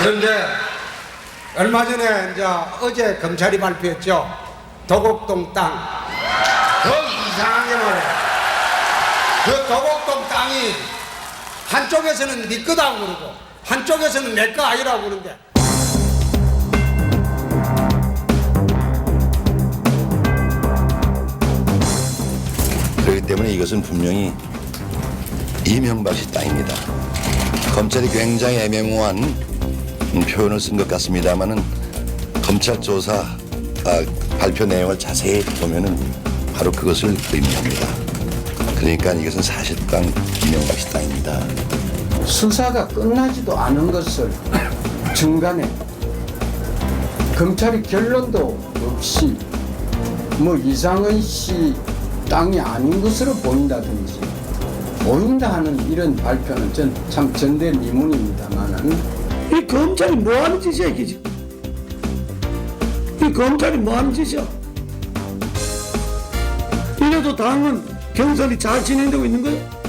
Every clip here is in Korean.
그런데 얼마 전에 이제 어제 검찰이 발표했죠. 도곡동 땅. 그 이상하게 말해. 그 도곡동 땅이 한쪽에서는 네 거다고 그러고 한쪽에서는 내 거 아니라고 그러는데 그렇기 때문에 이것은 분명히 이명박 씨 땅입니다. 검찰이 굉장히 애매모호한 표현을 쓴 것 같습니다만은 검찰 조사 아, 발표 내용을 자세히 보면은 바로 그것을 의미합니다. 그러니까 이것은 사실상 이명박 씨 땅입니다. 수사가 끝나지도 않은 것을 중간에 검찰이 결론도 없이 뭐 이상은 씨 땅이 아닌 것으로 보인다든지 보인다 하는 이런 발표는 전 참 전대 미문입니다만은 이 검찰이 뭐 하는 짓이야 이게 지금? 이 검찰이 뭐 하는 짓이야? 이래도 당은 경선이 잘 진행되고 있는 거야?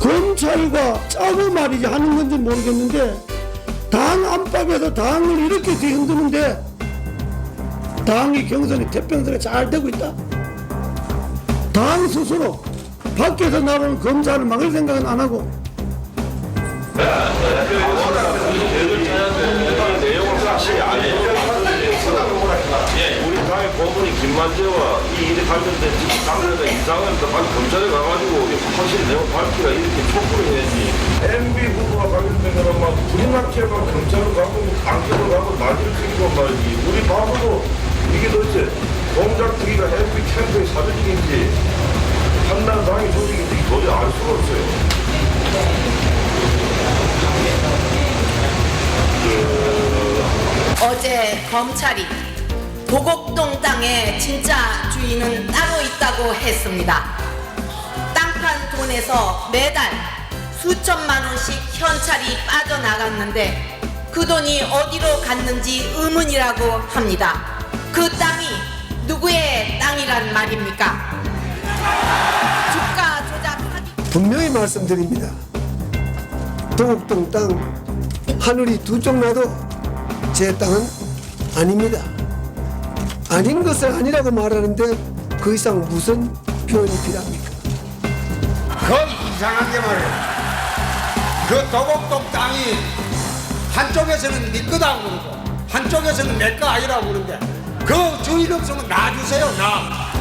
검찰과 짜고 말이지 하는 건지 모르겠는데 당 안팎에서 당을 이렇게 뒤흔드는데 당이 경선이 태평성에 잘 되고 있다? 당 스스로 밖에서 나오는 검사를 막을 생각은 안 하고 김만재와 이 일에 관련된 당사자 이상은 빨리 검찰에 가가지고 확실히 내용 밝히라 이렇게 촉구를 해야지. MB 후보와 관련된 거는 막막 검찰을 가고 뭐 강제로 가고 난리를 피고 말이지. 우리 바보도 이게 도대체 공작 투기가 MB 캠프의 사조직인지 판단 당의 조직인지 도저히 알 수가 없어요. 어제 검찰이 도곡동 땅의 진짜 주인은 따로 있다고 했습니다. 땅판 돈에서 매달 수천만 원씩 현찰이 빠져나갔는데 그 돈이 어디로 갔는지 의문이라고 합니다. 그 땅이 누구의 땅이란 말입니까? 주가 조작 사기 분명히 말씀드립니다. 도곡동 땅 하늘이 두 쪽 나도 제 땅은 아닙니다. 아닌 것을 아니라고 말하는데 그 이상 무슨 표현이 필요합니까? 그 이상한 게 말이야. 그 도곡동 땅이 한쪽에서는 네 거다고 그러고 한쪽에서는 내 거 아니라고 그러는데 그 주인 없으면 놔주세요 나.